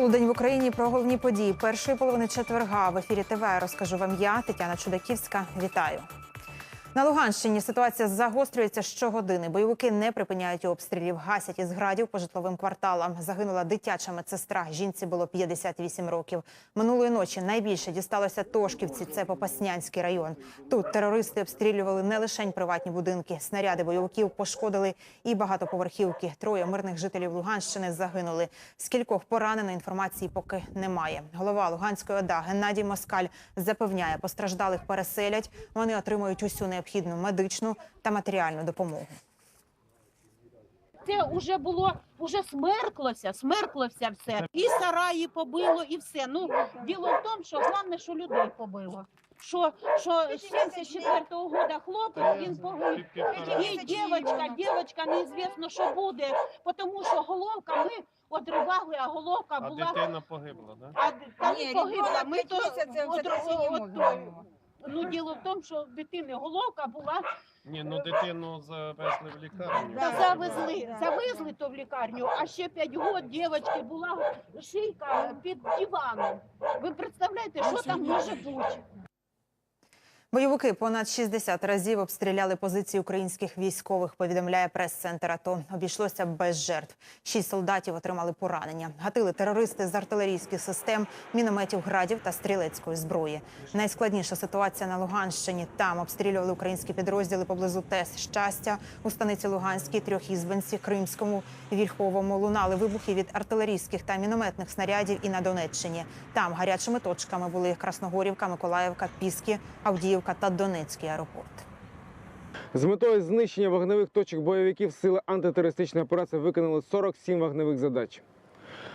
Полудень в Україні про головні події першої половини четверга в ефірі ТВ розкажу вам я, Тетяна Чудаківська. Вітаю. На Луганщині ситуація загострюється щогодини. Бойовики не припиняють обстрілів, гасять із градів по житловим кварталам. Загинула дитяча медсестра. Жінці було 58 років. Минулої ночі найбільше дісталося Тошківці. Це Попаснянський район. Тут терористи обстрілювали не лише приватні будинки. Снаряди бойовиків пошкодили і багатоповерхівки. Троє мирних жителів Луганщини загинули. Скількох поранено інформації поки немає. Голова Луганської ОДА Геннадій Москаль запевняє, постраждалих переселять. Вони отримують усю необхідну медичну та матеріальну допомогу. Це вже було, вже смерклося, смерклося все. І сараї побило, і все. Ну, діло в тому, що головне, що людей побило. Що, що з 74-го года хлопець, він погиб. І дівчинка, дівчинка, неізвісно, що буде, тому що головка ми одривали, а головка А була... дитина погибла, да? А та Ні, не погибла. Ми то, це от- трохи не от- можна. Ну, діло в тому, що в дитини головка була Ні, ну дитину завезли в лікарню. Та Да, завезли, да. завезли то в лікарню, а ще 5 років дівчинки була шийка під диваном. Ви представляєте, що там може бути? Бойовики понад 60 разів обстріляли позиції українських військових. Повідомляє прес-центр АТО. Обійшлося без жертв. Шість солдатів отримали поранення. Гатили терористи з артилерійських систем, мінометів, градів та стрілецької зброї. Найскладніша ситуація на Луганщині. Там обстрілювали українські підрозділи поблизу ТЕС щастя у станиці Луганській, Трьохізбенці, Кримському, Вільховому. Лунали вибухи від артилерійських та мінометних снарядів і на Донеччині. Там гарячими точками були Красногорівка, Миколаївка, Піски, Авдіївка та Донецький аеропорт. З метою знищення вогневих точок бойовиків сили антитерористичної операції виконали 47 вогневих задач.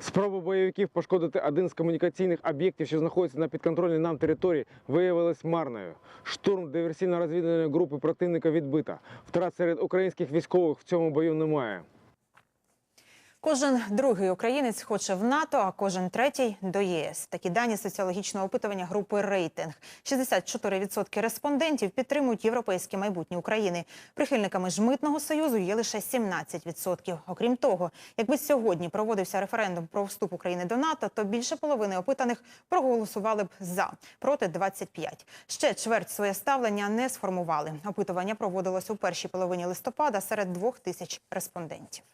Спроба бойовиків пошкодити один з комунікаційних об'єктів, що знаходиться на підконтрольній нам території, виявилась марною. Штурм диверсійно-розвідувальної групи противника відбита. Втрат серед українських військових в цьому бою немає. Кожен другий українець хоче в НАТО, а кожен третій до ЄС. Такі дані соціологічного опитування групи рейтинг. 64% респондентів підтримують європейське майбутнє України. Прихильниками ж митного союзу є лише 17%. Окрім того, якби сьогодні проводився референдум про вступ України до НАТО, то більше половини опитаних проголосували б за проти 25. Ще чверть своє ставлення не сформували. Опитування проводилось у першій половині листопада серед двох тисяч респондентів.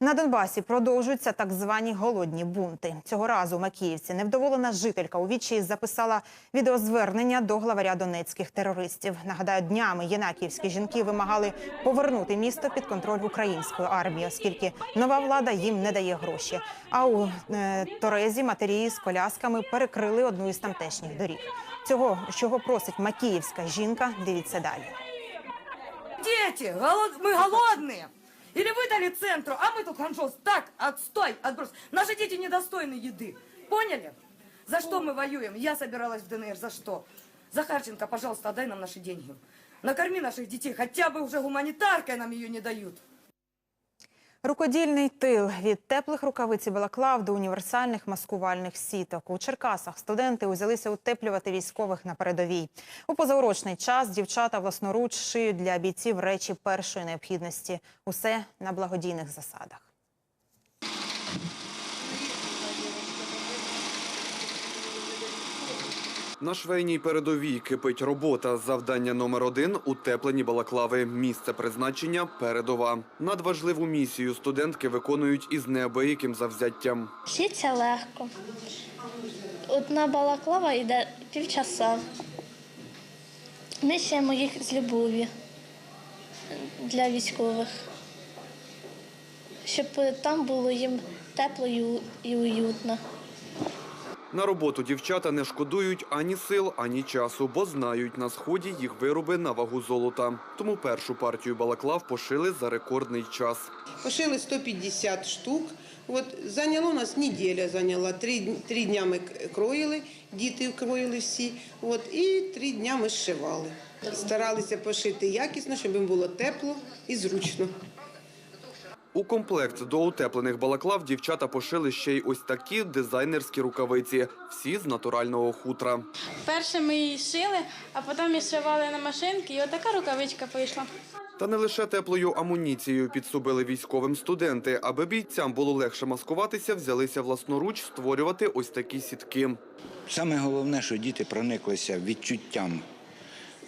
На Донбасі продовжуються так звані голодні бунти. Цього разу Макіївці невдоволена жителька у відчаї записала відеозвернення до главаря донецьких терористів. Нагадаю, днями єнакіївські жінки вимагали повернути місто під контроль української армії, оскільки нова влада їм не дає гроші. А у е, Торезі матері з колясками перекрили одну із тамтешніх доріг. Цього, чого просить макіївська жінка, дивіться далі. Дети, голод... мы голодные. Или вы дали центру, а мы тут ханжос. Так, отстой, отброс. Наши дети недостойны еды. Поняли? За что мы воюем? Я собиралась в ДНР. За что? Захарченко, пожалуйста, отдай нам наши деньги. Накорми наших детей. Хотя бы уже гуманитаркой нам ее не дают. Рукодільний тил від теплих рукавиць і балаклав до універсальних маскувальних сіток. У Черкасах студенти узялися утеплювати військових на передовій. У позаурочний час дівчата власноруч шиють для бійців речі першої необхідності. Усе на благодійних засадах. На швейній передовій кипить робота. Завдання номер один – утеплені балаклави. Місце призначення – передова. Надважливу місію студентки виконують із неабияким завзяттям. Вчиться легко. Одна балаклава йде півчаса. Ми шиємо їх з любові для військових, щоб там було їм тепло і уютно. На роботу дівчата не шкодують ані сил, ані часу, бо знають, на сході їх вироби на вагу золота. Тому першу партію балаклав пошили за рекордний час. Пошили 150 штук. От зайняло нас неділя зайняла. Три, три дня ми кроїли, діти кроїли всі. І три дня ми зшивали. Старалися пошити якісно, щоб їм було тепло і зручно. У комплект до утеплених балаклав дівчата пошили ще й ось такі дизайнерські рукавиці, всі з натурального хутра. Перше ми її шили, а потім її шивали на машинки, і отака рукавичка вийшла. Та не лише теплою амуніцією підсобили військовим студенти. Аби бійцям було легше маскуватися, взялися власноруч створювати ось такі сітки. Саме головне, що діти прониклися відчуттям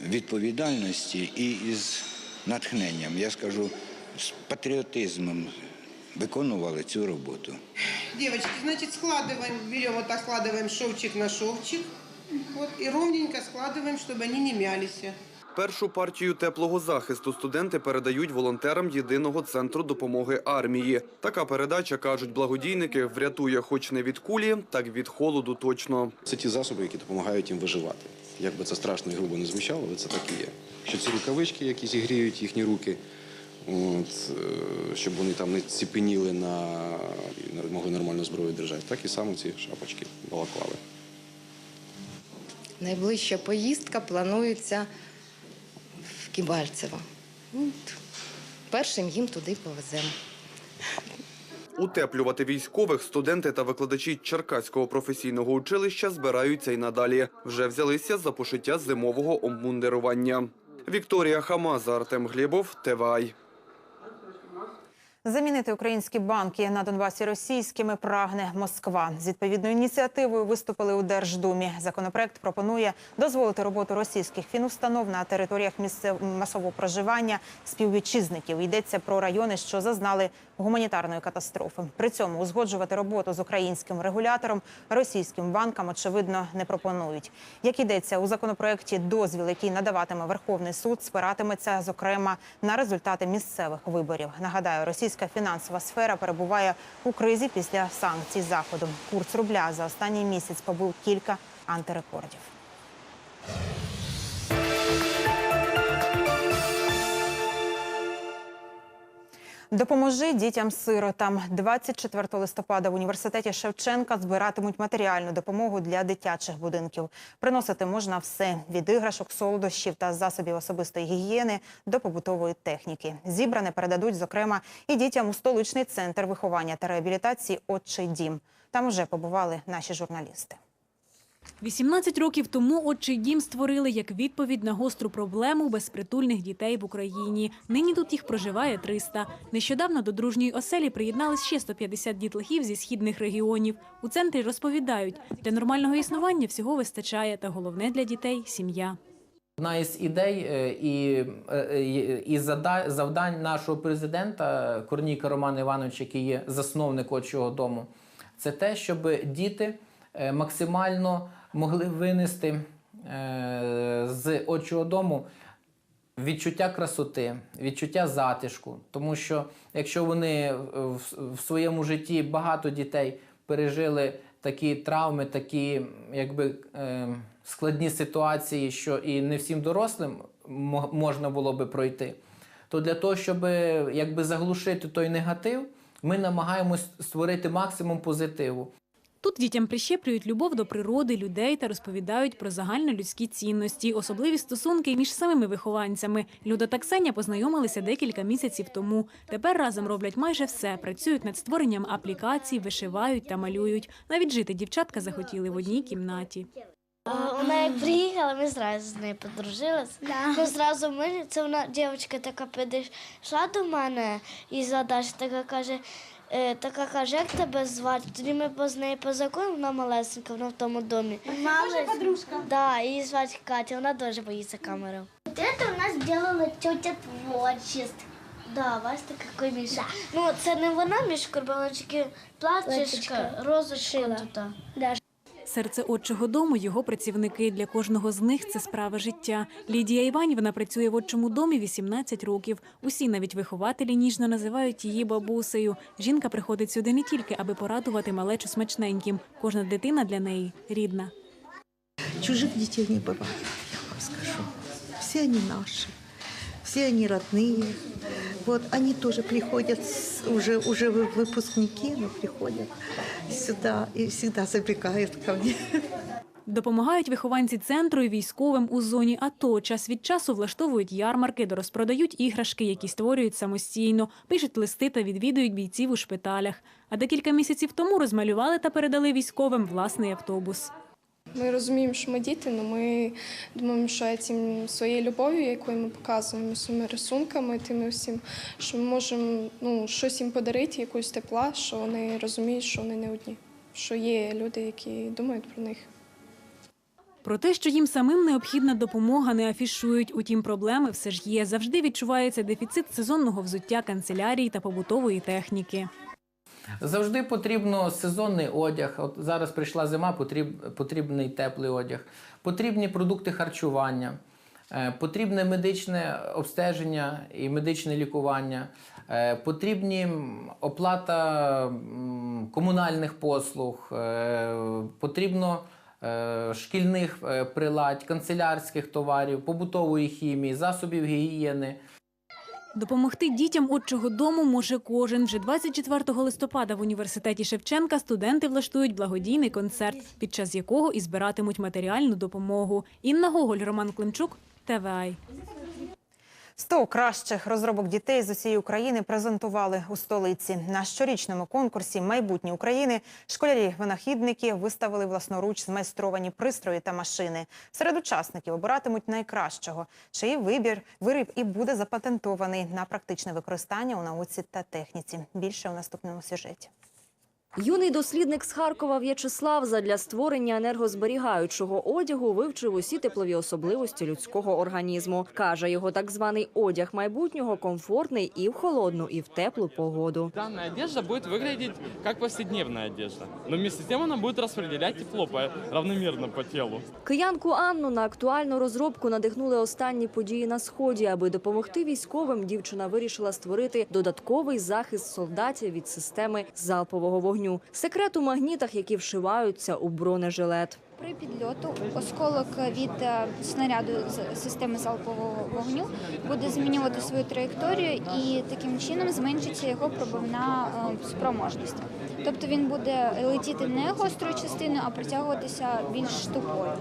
відповідальності і із натхненням, я скажу, з патріотизмом виконували цю роботу. Девочки, значит, складываем, берем вот так, складываем шовчик на шовчик. Вот, и ровненько складываем, чтобы они не мялись. Першу партію теплого захисту студенти передають волонтерам єдиного центру допомоги армії. Така передача, кажуть благодійники, врятує хоч не від кулі, так від холоду точно. Це ті засоби, які допомагають їм виживати. Як би це страшно і грубо не звучало, але це так і є. Що ці рукавички, які зігріють їхні руки, от, е, щоб вони там не ціпеніли на могли нормально зброю держати, так і саме ці шапочки балаклави. Найближча поїздка планується в Кібальцево. От. Першим їм туди повеземо. Утеплювати військових студенти та викладачі Черкаського професійного училища збираються й надалі. Вже взялися за пошиття зимового обмундирування. Вікторія Хамаза, Артем Глєбов, ТВАЙ. Замінити українські банки на Донбасі російськими прагне Москва. З відповідною ініціативою виступили у Держдумі. Законопроект пропонує дозволити роботу російських фінустанов на територіях місцев масового проживання співвітчизників. Йдеться про райони, що зазнали гуманітарної катастрофи. При цьому узгоджувати роботу з українським регулятором російським банкам очевидно не пропонують. Як йдеться у законопроекті, дозвіл, який надаватиме Верховний суд, спиратиметься зокрема на результати місцевих виборів. Нагадаю, російська фінансова сфера перебуває у кризі після санкцій заходу. Курс рубля за останній місяць побив кілька антирекордів. Допоможи дітям-сиротам. 24 листопада в університеті Шевченка збиратимуть матеріальну допомогу для дитячих будинків. Приносити можна все від іграшок, солодощів та засобів особистої гігієни до побутової техніки. Зібране передадуть, зокрема, і дітям у столичний центр виховання та реабілітації Отчий дім. Там уже побували наші журналісти. 18 років тому «Отчий дім» створили як відповідь на гостру проблему безпритульних дітей в Україні. Нині тут їх проживає 300. Нещодавно до дружньої оселі приєднались ще 150 дітлахів зі східних регіонів. У центрі розповідають, для нормального існування всього вистачає, та головне для дітей – сім'я. Одна із ідей е, і, е, і- і завдань нашого президента Корніка Романа Івановича, який є засновник «Отчого дому, це те, щоб діти максимально могли винести е, з «Отчого дому відчуття красоти, відчуття затишку. Тому що якщо вони в, своєму житті багато дітей пережили такі травми, такі якби е, складні ситуації, що і не всім дорослим можна було би пройти, то для того, щоб е, якби заглушити той негатив, ми намагаємось створити максимум позитиву. Тут дітям прищеплюють любов до природи, людей та розповідають про загальнолюдські цінності, особливі стосунки між самими вихованцями. Люда та Ксеня познайомилися декілька місяців тому. Тепер разом роблять майже все. Працюють над створенням аплікацій, вишивають та малюють. Навіть жити дівчатка захотіли в одній кімнаті. Вона як приїхала, ми зразу з нею подружилися. Ми зразу ми, це вона дівчинка така підійшла до мене і задача така каже. е, Така каже, як тебе звати? Тоді ми поз нею познайомилися, вона малесенька, вона в тому домі. Мама подружка. Да, її звати Катя, вона дуже боїться камери. Це у нас робила тетя творчість. Да, бачите, який мішок. Ну, це не вона мішок робила, вона тільки платічка, розочку тут. Серце отчого дому його працівники. Для кожного з них це справа життя. Лідія Іванівна працює в отчому домі 18 років. Усі, навіть вихователі, ніжно називають її бабусею. Жінка приходить сюди не тільки, аби порадувати малечу смачненьким. Кожна дитина для неї рідна. Чужих детей не бывает, я вам скажу. Все они наши, все они родные. Вот они тоже приходят, уже, уже вы- выпускники, но приходят сюда и всегда забегают ко мне. Допомагають вихованці центру і військовим у зоні АТО. Час від часу влаштовують ярмарки, де розпродають іграшки, які створюють самостійно, пишуть листи та відвідують бійців у шпиталях. А декілька місяців тому розмалювали та передали військовим власний автобус. Ми розуміємо, що ми діти, але ми думаємо, що цим своєю любов'ю, яку ми показуємо, своїми рисунками, тими всім, що ми можемо ну, щось їм подарити, якусь тепла, що вони розуміють, що вони не одні, що є люди, які думають про них. Про те, що їм самим необхідна допомога, не афішують. Утім, проблеми все ж є. Завжди відчувається дефіцит сезонного взуття канцелярії та побутової техніки. Завжди потрібно сезонний одяг. От зараз прийшла зима, потріб, потрібний теплий одяг, потрібні продукти харчування, е, потрібне медичне обстеження і медичне лікування, е, потрібні оплата комунальних послуг, е, потрібно шкільних приладь, канцелярських товарів, побутової хімії, засобів гігієни. Допомогти дітям отчого дому може кожен. Вже 24 листопада в університеті Шевченка студенти влаштують благодійний концерт, під час якого і збиратимуть матеріальну допомогу. Інна Гоголь, Роман Климчук, ТВАЙ. 100 кращих розробок дітей з усієї України презентували у столиці. На щорічному конкурсі Майбутнє України школярі-винахідники виставили власноруч змайстровані пристрої та машини. Серед учасників обиратимуть найкращого, чиї вибір виріб і буде запатентований на практичне використання у науці та техніці. Більше у наступному сюжеті. Юний дослідник з Харкова В'ячеслав задля створення енергозберігаючого одягу вивчив усі теплові особливості людського організму. Каже, його так званий одяг майбутнього комфортний і в холодну, і в теплу погоду. Данная одежда будет выглядеть как повседневная одежда, но вместе с тем она будет распределять тепло по- равномерно по телу. Киянку Анну на актуальну розробку надихнули останні події на сході. Аби допомогти військовим, дівчина вирішила створити додатковий захист солдатів від системи залпового вогню. Секрет у магнітах, які вшиваються у бронежилет. При підльоту осколок від е, снаряду системи залпового вогню буде змінювати свою траєкторію і таким чином зменшиться його пробивна е, спроможність. Тобто він буде летіти не гострою частиною, а притягуватися більш тупою.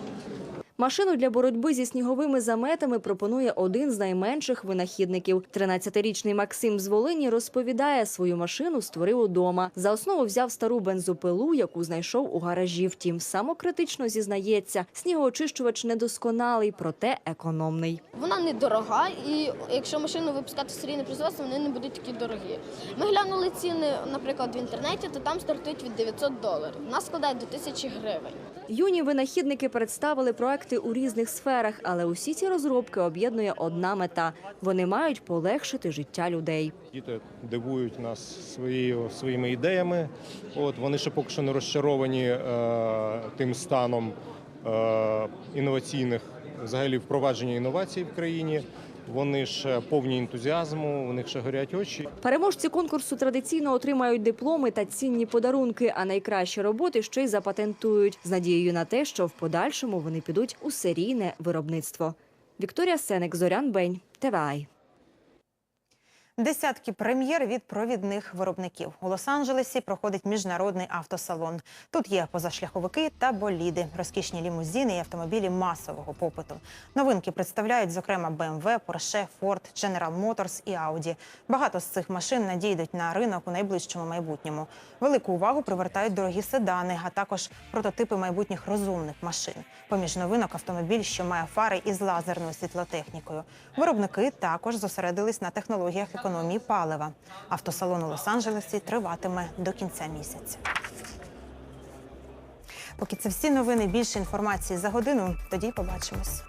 Машину для боротьби зі сніговими заметами пропонує один з найменших винахідників. 13-річний Максим з Волині розповідає, свою машину створив удома. За основу взяв стару бензопилу, яку знайшов у гаражі. Втім, самокритично зізнається, снігоочищувач недосконалий, проте економний. Вона недорога, і якщо машину випускати серійне производство, вони не будуть такі дорогі. Ми глянули ціни, наприклад, в інтернеті, то там стартують від 900 доларів. Нас складає до 1000 гривень. Юні винахідники представили проекти у різних сферах, але усі ці розробки об'єднує одна мета: вони мають полегшити життя людей. Діти дивують нас своєю своїми ідеями. От вони ще поки що не розчаровані е, тим станом е, інноваційних, взагалі впровадження інновацій в країні. Вони ще повні ентузіазму, у них ще горять очі. Переможці конкурсу традиційно отримають дипломи та цінні подарунки, а найкращі роботи ще й запатентують з надією на те, що в подальшому вони підуть у серійне виробництво. Вікторія Сеник, Зорян Бень, ТВАЙ. Десятки прем'єр від провідних виробників. У Лос-Анджелесі проходить міжнародний автосалон. Тут є позашляховики та боліди, розкішні лімузини і автомобілі масового попиту. Новинки представляють, зокрема, BMW, Porsche, Ford, General Motors і Audi. Багато з цих машин надійдуть на ринок у найближчому майбутньому. Велику увагу привертають дорогі седани, а також прототипи майбутніх розумних машин. Поміж новинок автомобіль, що має фари із лазерною світлотехнікою. Виробники також зосередились на технологіях економії палива. Автосалон у Лос-Анджелесі триватиме до кінця місяця. Поки це всі новини, більше інформації за годину. Тоді побачимось.